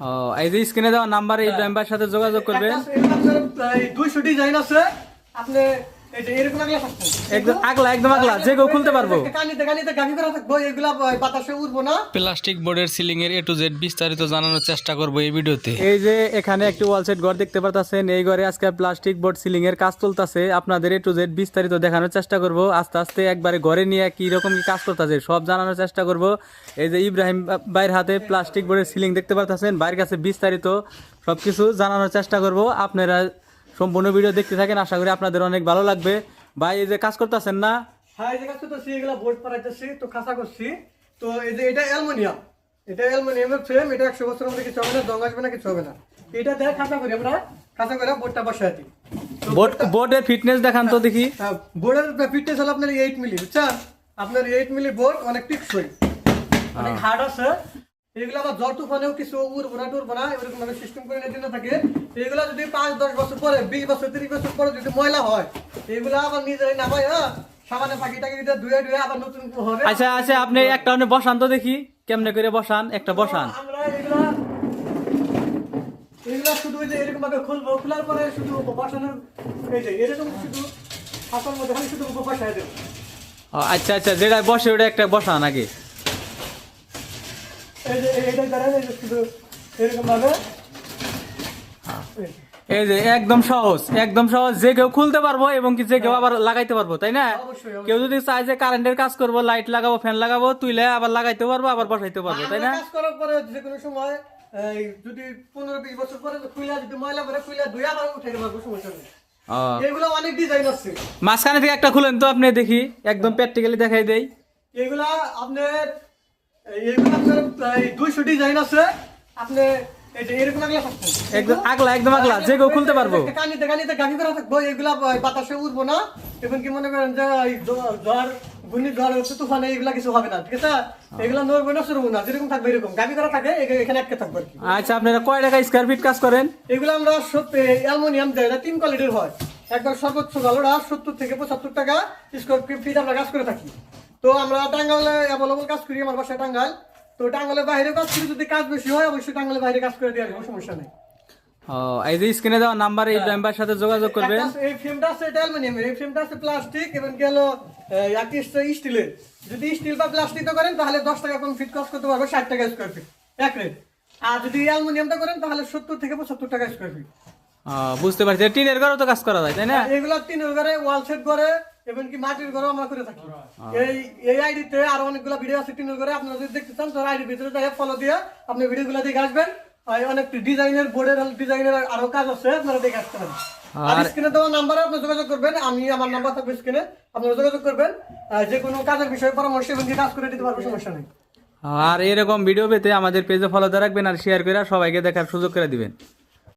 ও এই যে স্ক্রিনে দেওয়া নাম্বারে ইব্রাহিম ভাইয়ের সাথে যোগাযোগ করবেন। একটা এরকম আপনার প্রায় 200 ডিজাইন আছে। আপনি এই যে এরকম আগলা থাকবে একদম আগলা একদম আগলা যে কেউ খুলতে পারব। কানিতে কানিতে গাভি করা থাকব এগুলা বাতাসে উড়বো না। প্লাস্টিক বোর্ডের সিলিং এর এ টু জেড বিস্তারিত জানানোর চেষ্টা করব এই ভিডিওতে। এই যে এখানে একটি ওয়াল সেট ঘর দেখতে পারতাছেন এই ঘরে আজকে প্লাস্টিক বোর্ড সিলিং এর কাজ চলতেছে। আপনাদের এ টু জেড বিস্তারিত দেখানোর চেষ্টা করব। আস্তে আস্তে একবারে ঘরে নিয়ে কি রকম কি কাজ করতেছে সব জানানোর চেষ্টা করব। এই যে ইব্রাহিম ভাইয়ের হাতে প্লাস্টিক বোর্ডের সিলিং দেখতে পারতাছেন ভাইয়ের কাছে বিস্তারিত সবকিছু জানানোর চেষ্টা করব। আপনারা সম্পূর্ণ ভিডিও দেখতে থাকেন আশা করি আপনাদের অনেক ভালো লাগবে। ভাই এই যে কাজ করতেছেন না? হ্যাঁ এই যে কাজ করতেছি এগুলা বোর্ড তো খাসা করছি। তো এই যে এটা অ্যালুমিনিয়াম। এটা অ্যালুমিনিয়ামের ফ্রেম এটা একশো বছরের মধ্যে কিছু হবে না জং আসবে না কিছু হবে না। এটা দেখ খাসা করি আমরা খাসা করে বোর্ডটা তো বোর্ড বোর্ডের ফিটনেস দেখান তো দেখি। হ্যাঁ, বোর্ডের ফিটনেস হলো আপনার এইট মিলি বুঝছেন? আপনার এইট মিলি বোর্ড অনেক টিকসই। অনেক হার্ড আছে। এগুলো আবার জ্বর তুফানেও কিছু উড়বো না টুরবো না এরকম ভাবে সিস্টেম করে নিয়ে থাকে। এগুলো যদি পাঁচ দশ বছর পরে বিশ বছর তিরিশ বছর পরে যদি ময়লা হয় এগুলো আবার নিজেরাই নামায় হ্যাঁ? ধুয়ে ধুয়ে আবার নতুন হবে। আচ্ছা আচ্ছা আপনি একটা আপনি বসান তো দেখি কেমনে করে বসান একটা বসান। আমরা এগুলা এগুলা শুধু ওই যে এরকম ভাবে খুলবো খোলার পরে শুধু বসানোর এই যে এরকম শুধু হাতার মধ্যে খালি শুধু বসায় দেবো আচ্ছা আচ্ছা যেটা বসে ওটা একটা বসান আগে। এই যে একদম সহজ একদম সহজ যে কেউ খুলতে পারব এবং কি যে কেউ আবার লাগাইতে পারব তাই না? কেউ যদি চায় যে কারেন্টের কাজ করব লাইট লাগাবো ফ্যান লাগাবো তুইলে আবার লাগাইতে পারব আবার বসাইতে পারব তাই না? কাজ করার পরে যে কোনো সময় যদি পনেরো বিশ বছর পরে খুইলা যদি ময়লা করে খুইলা ধুয়ে আবার উঠে পারব সমস্যা নেই। এগুলো অনেক ডিজাইন আছে। মাঝখানে থেকে একটা খুলেন তো আপনি দেখি একদম প্র্যাকটিক্যালি দেখাই দেই। এগুলা আপনার এগুলো আপনার প্রায় দুইশো ডিজাইন আছে। আপনি এই যে এরকম আগলা একদম আগলা একদম আগলা যে কেউ খুলতে পারব। কানিতে কানিতে গাভি করা থাকব এগুলা বাতাসে উড়বো না। এবং কি মনে করেন যে ঝড় ঘূর্ণি ঝড় হচ্ছে তুফানে এগুলা কিছু হবে না ঠিক আছে? এগুলা নড়বো না সরবো না যেরকম থাকবে এরকম। করা থাকে এখানে একটা থাকবে আর কি। আচ্ছা আপনারা কয় টাকা স্কোয়ার ফিট কাজ করেন? এগুলো আমরা সত্যি অ্যালমোনিয়াম দেয় এটা তিন কোয়ালিটির হয়। একবার সর্বোচ্চ ভালোটা সত্তর থেকে পঁচাত্তর টাকা স্কোয়ার ফিট আমরা কাজ করে থাকি। তো আমরা টাঙ্গালে অ্যাভেলেবল কাজ করি আমার বাসায় টাঙ্গাল তো টাঙ্গালের বাইরে কাজ করি যদি কাজ বেশি হয় অবশ্যই টাঙ্গালের বাইরে কাজ করে দেওয়ার কোনো সমস্যা নেই। ও এই যে স্ক্রিনে দেওয়া নাম্বারে ইব্রাহিম ভাইয়ের সাথে যোগাযোগ করবেন। এই ফ্রেমটা আছে এটা এই ফ্রেমটা আছে প্লাস্টিক এবং গেল একটি স্টিলের যদি স্টিল বা প্লাস্টিক করেন তাহলে দশ টাকা কম ফিট কস্ট করতে পারব ষাট টাকা স্কোয়ার ফিট এক রেট আর যদি অ্যালুমিনিয়ামটা করেন তাহলে সত্তর থেকে পঁচাত্তর টাকা স্কোয়ার ফিট বুঝতে পারছি। টিনের ঘরেও তো কাজ করা যায় তাই না? এগুলো টিনের ঘরে ওয়াল সেট করে এবং কি মাটির ঘরে আমরা করে থাকি। এই এই আইডিতে আরও অনেকগুলো ভিডিও আছে টিনের ঘরে আপনারা যদি দেখতে চান তাহলে আইডির ভিতরে যাই ফলো দিয়ে আপনি ভিডিওগুলো দেখে আসবেন। আর অনেক ডিজাইনের বোর্ডের ডিজাইনের আরও কাজ আছে আপনারা দেখে আসতে পারেন। আর আর- স্ক্রিনে দেওয়া নাম্বারে আপনি যোগাযোগ করবেন। আমি আমার নাম্বার থাকবে স্ক্রিনে আপনারা যোগাযোগ করবেন। আর যে কোনো কাজের বিষয়ে পরামর্শ এবং কাজ করে দিতে পারব সমস্যা নেই। আর এরকম ভিডিও পেতে আমাদের পেজে ফলো রাখবেন আর শেয়ার করে সবাইকে দেখার সুযোগ করে দিবেন।